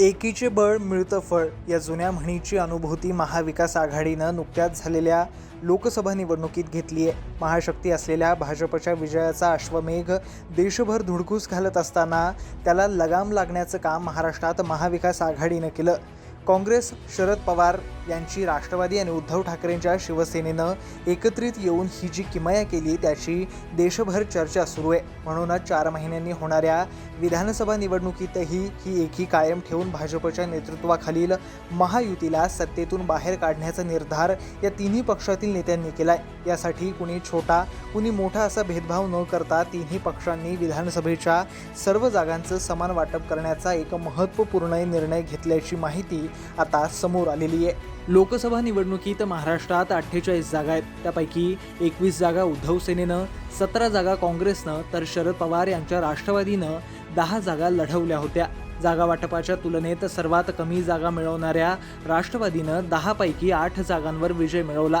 एकीचे बळ मिळतं फळ. या जुन्या म्हणीची अनुभूती महाविकास आघाडीनं नुकत्याच झालेल्या लोकसभा निवडणुकीत घेतली आहे. महाशक्ती असलेल्या भाजपच्या विजयाचा अश्वमेघ देशभर धुडकूस घालत असताना त्याला लगाम लागण्याचं काम महाराष्ट्रात महाविकास आघाडीनं केलं. काँग्रेस शरद पवार यांची राष्ट्रवादी आणि उद्धव ठाकरेंच्या शिवसेनेनं एकत्रित येऊन ही जी किमया केली त्याची देशभर चर्चा सुरू आहे. म्हणूनच चार महिन्यांनी होणाऱ्या विधानसभा निवडणुकीतही ही एकी कायम ठेवून भाजपच्या नेतृत्वाखालील महायुतीला सत्तेतून बाहेर काढण्याचा निर्धार या तिन्ही पक्षातील नेत्यांनी केलाय. यासाठी कुणी छोटा कुणी मोठा असा भेदभाव न करता तिन्ही पक्षांनी विधानसभेच्या सर्व जागांचं समान वाटप करण्याचा एक महत्त्वपूर्ण निर्णय घेतल्याची माहिती आता समोर आलेली आहे. लोकसभा निवडणुकीत महाराष्ट्रात अठ्ठेचाळीस जागा आहेत. त्यापैकी एकवीस जागा उद्धव सेनेनं सतरा जागा काँग्रेसनं तर शरद पवार यांच्या राष्ट्रवादीनं दहा जागा लढवल्या होत्या. जागा वाटपाच्या तुलनेत सर्वात कमी जागा मिळवणाऱ्या राष्ट्रवादीनं दहापैकी आठ जागांवर विजय मिळवला.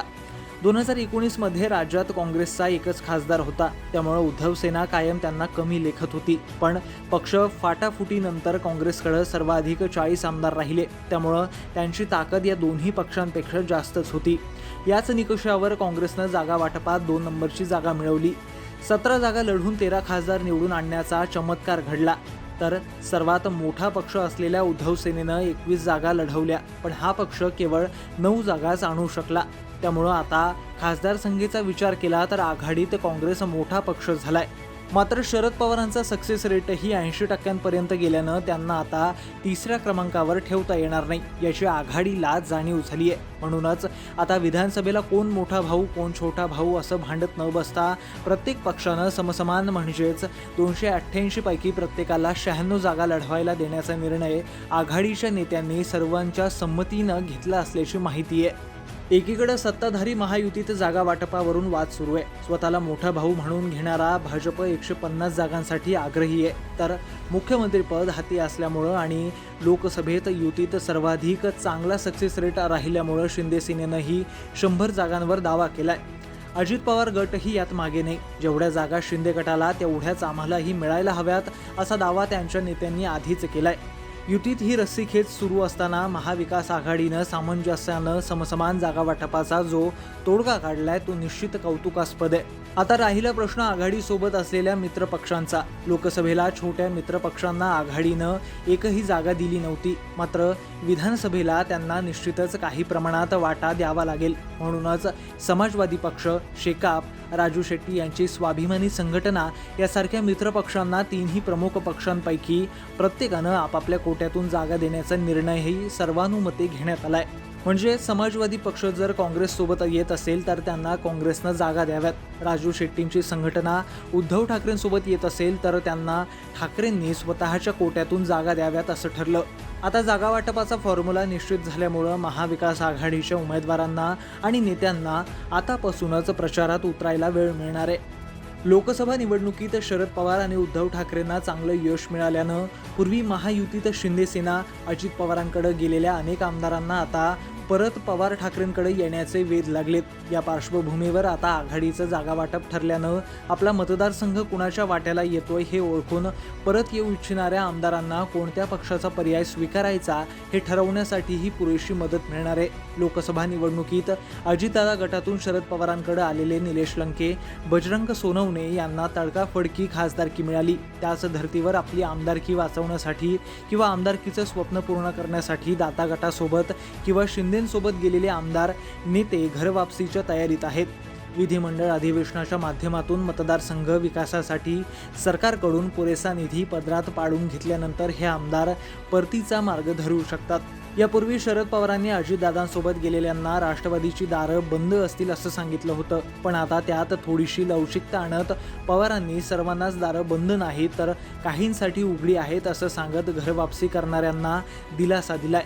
दोन हजार एकोणीसमध्ये राज्यात काँग्रेसचा एकच खासदार होता. त्यामुळे उद्धव सेना कायम त्यांना कमी लेखत होती. पण पक्ष फाटाफुटीनंतर काँग्रेसकडे सर्वाधिक चाळीस आमदार राहिले. त्यामुळं त्यांची ताकद या दोन्ही पक्षांपेक्षा जास्तच होती. याच निकषावर काँग्रेसनं जागा वाटपात दोन नंबरची जागा मिळवली. सतरा जागा लढून तेरा खासदार निवडून आणण्याचा चमत्कार घडला. तर सर्वात मोठा पक्ष असलेल्या उद्धव सेनेनं एकवीस जागा लढवल्या. पण हा पक्ष केवळ नऊ जागाच आणू शकला. त्यामुळं आता खासदार संघेचा विचार केला तर आघाडीत काँग्रेस मोठा पक्ष झालाय. मात्र शरद पवारांचा सक्सेस रेटही ऐंशी टक्क्यांपर्यंत गेल्यानं त्यांना आता तिसऱ्या क्रमांकावर ठेवता येणार नाही याची आघाडीला जाणीव झाली आहे म्हणूनच आता विधानसभेला कोण मोठा भाऊ कोण छोटा भाऊ असं भांडत न बसता प्रत्येक पक्षानं समसमान म्हणजेच दोनशे अठ्ठ्याऐंशीपैकी प्रत्येकाला शहाण्णव जागा लढवायला देण्याचा निर्णय आघाडीच्या नेत्यांनी सर्वांच्या संमतीनं घेतला असल्याची माहिती आहे. एकीकडे सत्ताधारी महायुतीत जागा वाटपावरून वाद सुरू आहे. स्वतःला मोठा भाऊ म्हणून घेणारा भाजप एकशे पन्नास जागांसाठी आग्रही आहे. तर मुख्यमंत्रीपद हाती असल्यामुळं आणि लोकसभेत युतीत सर्वाधिक चांगला सक्सेस रेट राहिल्यामुळं शिंदेसेनेनंही शंभर जागांवर दावा केलाय. अजित पवार गटही यात मागे नाही. जेवढ्या जागा शिंदे गटाला तेवढ्याच आम्हालाही मिळायला हव्यात असा दावा त्यांच्या नेत्यांनी आधीच केलाय. युतीत ही रस्सीखेच सुरू असताना महाविकास आघाडीनं सामंजस्यानं समसमान जागा वाटपाचा जो तोडगा काढलाय तो निश्चित कौतुकास्पद आहे. आता राहिला प्रश्न आघाडीसोबत असलेल्या मित्रपक्षांचा. लोकसभेला छोट्या मित्रपक्षांना आघाडीनं एकही जागा दिली नव्हती. मात्र विधानसभेला त्यांना निश्चितच काही प्रमाणात वाटा द्यावा लागेल. म्हणूनच समाजवादी पक्ष शेकाप राजू शेट्टी यांची स्वाभिमानी संघटना यासारख्या मित्रपक्षांना तीनही प्रमुख पक्षांपैकी प्रत्येकानं आपापल्या कोट्यातून जागा देण्याचा निर्णयही सर्वानुमते घेण्यात आलाय. म्हणजे समाजवादी पक्ष जर काँग्रेससोबत येत असेल तर त्यांना काँग्रेसनं जागा द्याव्यात. राजू शेट्टींची संघटना उद्धव ठाकरेंसोबत येत असेल तर त्यांना ठाकरेंनी स्वतःच्या कोट्यातून जागा द्याव्यात असं ठरलं. आता जागा वाटपाचा फॉर्म्युला निश्चित झाल्यामुळं महाविकास आघाडीच्या उमेदवारांना आणि नेत्यांना आतापासूनच प्रचारात उतरायला वेळ मिळणार आहे. लोकसभा निवडणुकीत शरद पवार आणि उद्धव ठाकरेंना चांगलं यश मिळाल्यानं पूर्वी महायुतीत शिंदेसेना अजित पवारांकडे गेलेल्या अनेक आमदारांना आता परत पवार ठाकरेंकडे येण्याचे वेध लागलेत. या पार्श्वभूमीवर आता आघाडीचं जागा वाटप ठरल्यानं आपला मतदारसंघ कुणाच्या वाट्याला येतोय हे ओळखून परत येऊ इच्छिणाऱ्या आमदारांना कोणत्या पक्षाचा पर्याय स्वीकारायचा हे ठरवण्यासाठीही पुरेशी मदत मिळणार आहे. लोकसभा निवडणुकीत अजितदादा गटातून शरद पवारांकडे आलेले निलेश लंके बजरंग सोनवणे यांना तडकाफडकी खासदारकी मिळाली. त्याच धर्तीवर आपली आमदारकी वाचवण्यासाठी किंवा आमदारकीचं स्वप्न पूर्ण करण्यासाठी दाता गटासोबत किंवा शिंदे शिंदेंसोबत गेलेले आमदार नेते घरवापसीच्या तयारीत आहेत. विधिमंडळ अधिवेशनाच्या माध्यमातून मतदारसंघ विकासासाठी सरकारकडून पुरेसा निधी पदरात पाडून घेतल्यानंतर हे आमदार परतीचा मार्ग धरू शकतात. यापूर्वी शरद पवारांनी अजितदादांसोबत गेलेल्यांना राष्ट्रवादीची दारं बंद असतील असं सांगितलं होतं. पण आता त्यात थोडीशी लवचिकता आणत पवारांनी सर्वांनाच दारं बंद नाहीत तर काहींसाठी उघडी आहेत असं सांगत घरवापसी करणाऱ्यांना दिलासा दिलाय.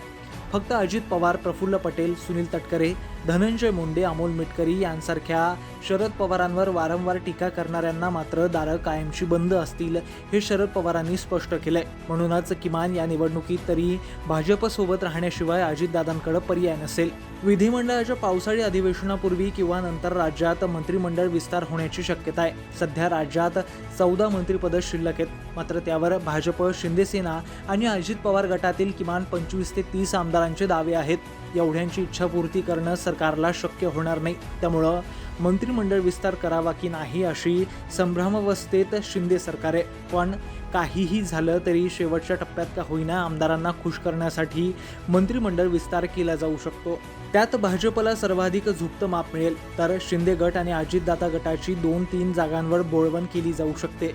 फक्त अजित पवार प्रफुल्ल पटेल सुनील तटकरे धनंजय मुंडे अमोल मिटकरी यांसारख्या शरद पवारांवर वारंवार टीका करणाऱ्यांना मात्र दारं कायमची बंद असतील हे शरद पवारांनी स्पष्ट केलंय. म्हणूनच किमान या निवडणुकीत तरी भाजपसोबत राहण्याशिवाय अजितदादांकडे पर्याय नसेल. विधिमंडळाच्या पावसाळी अधिवेशनापूर्वी किंवा नंतर राज्यात मंत्रिमंडळ विस्तार होण्याची शक्यता आहे. सध्या राज्यात चौदा मंत्रिपदं शिल्लक आहेत. मात्र त्यावर भाजप शिंदेसेना आणि अजित पवार गटातील किमान पंचवीस ते तीस आमदार मंत्रिमंडळांचे दावे आहेत. एवढ्यांची इच्छापूर्ती करणं सरकारला शक्य होणार नाही. त्यामुळं मंत्रिमंडळ विस्तार करावा की नाही अशी संभ्रमावस्थेत शिंदे सरकार. आहे पण काहीही झालं तरी शेवटच्या टप्प्यात का होईना आमदारांना खुश करण्यासाठी मंत्रिमंडळ विस्तार केला जाऊ शकतो. त्यात भाजपला सर्वाधिक झुकतं माप मिळेल. तर शिंदे गट आणि अजितदादा गटाची दोन तीन जागांवर बोळवण केली जाऊ शकते.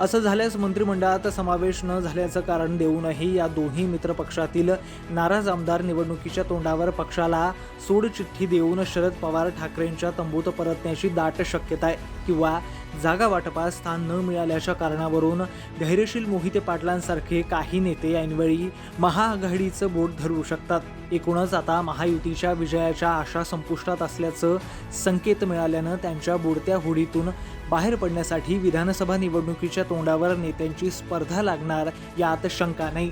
असं झाल्यास मंत्रिमंडळात समावेश न झाल्याचं कारण देऊनही या दोन्ही मित्रपक्षातील नाराज आमदार निवडणुकीच्या तोंडावर पक्षाला सोडचिठ्ठी देऊन शरद पवार ठाकरेंच्या तंबूत परतण्याची दाट शक्यता आहे किंवा जागा वाटपास स्थान न मिळाल्याच्या कारणावरून धैर्यशील मोहिते पाटलांसारखे काही नेते ऐनवेळी महाआघाडीचं बोट धरू शकतात. एकूणच आता महायुतीच्या विजयाच्या आशा संपुष्टात असल्याचं संकेत मिळाल्यानं त्यांच्या बुडत्या होडीतून बाहेर पडण्यासाठी विधानसभा निवडणुकीच्या तोंडावर नेत्यांची स्पर्धा लागणार यात शंका नाही.